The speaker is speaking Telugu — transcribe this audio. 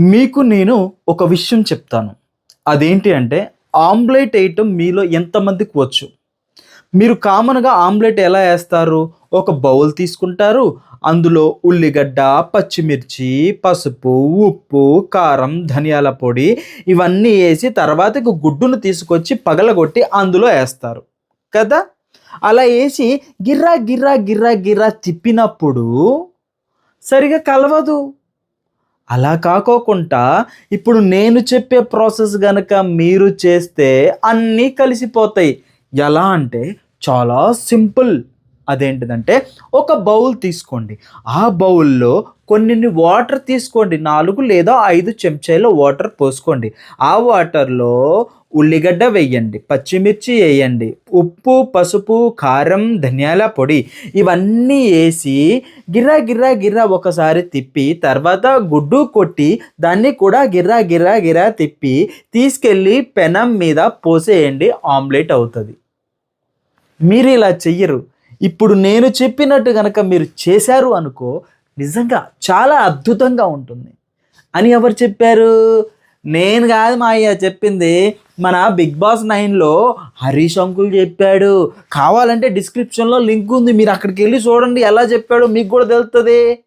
మీకు నేను ఒక విషయం చెప్తాను. అదేంటి అంటే ఆమ్లెట్ వేయటం మీలో ఎంతమందికి వచ్చు? మీరు కామన్గా ఆమ్లెట్ ఎలా వేస్తారు? ఒక బౌల్ తీసుకుంటారు. అందులో ఉల్లిగడ్డ పచ్చిమిర్చి పసుపు ఉప్పు కారం ధనియాల పొడి ఇవన్నీ వేసి తర్వాత గుడ్డును తీసుకొచ్చి పగలగొట్టి అందులో వేస్తారు. కదా? అలా వేసి గిర్రా గిర్రా గిర్రా గిర్రా తిప్పినప్పుడు సరిగా కలవదు. అలా కాకోకుండా ఇప్పుడు నేను చెప్పే ప్రాసెస్ గనక మీరు చేస్తే అన్నీ కలిసిపోతాయి. ఎలా అంటే చాలా సింపుల్. అదేంటిదంటే ఒక బౌల్ తీసుకోండి. ఆ బౌల్లో కొన్ని వాటర్ తీసుకోండి. నాలుగు లేదా ఐదు చెంచాల వాటర్ పోసుకోండి. ఆ వాటర్లో ఉల్లిగడ్డ వేయండి. పచ్చిమిర్చి వేయండి. ఉప్పు పసుపు కారం ధనియాల పొడి ఇవన్నీ వేసి గిర్రా గిర్రా గిర్రా ఒకసారి తిప్పి తర్వాత గుడ్డు కొట్టి దాన్ని కూడా గిర్రా గిర్రా గిర్రా తిప్పి తీసుకెళ్ళి పెనం మీద పోసేయండి. ఆమ్లెట్ అవుతుంది. మీరు ఇలా చెయ్యరు. ఇప్పుడు నేను చెప్పినట్టు కనుక మీరు చేశారు అనుకో నిజంగా చాలా అద్భుతంగా ఉంటుంది. అని ఎవరు చెప్పారు? నేను కాదు మా అయ్య చెప్పింది. మన బిగ్ బాస్ నైన్లో హరీష్ అంకుల్ చెప్పాడు. కావాలంటే డిస్క్రిప్షన్లో లింక్ ఉంది. మీరు అక్కడికి వెళ్ళి చూడండి. ఎలా చెప్పాడో మీకు కూడా తెలుస్తుంది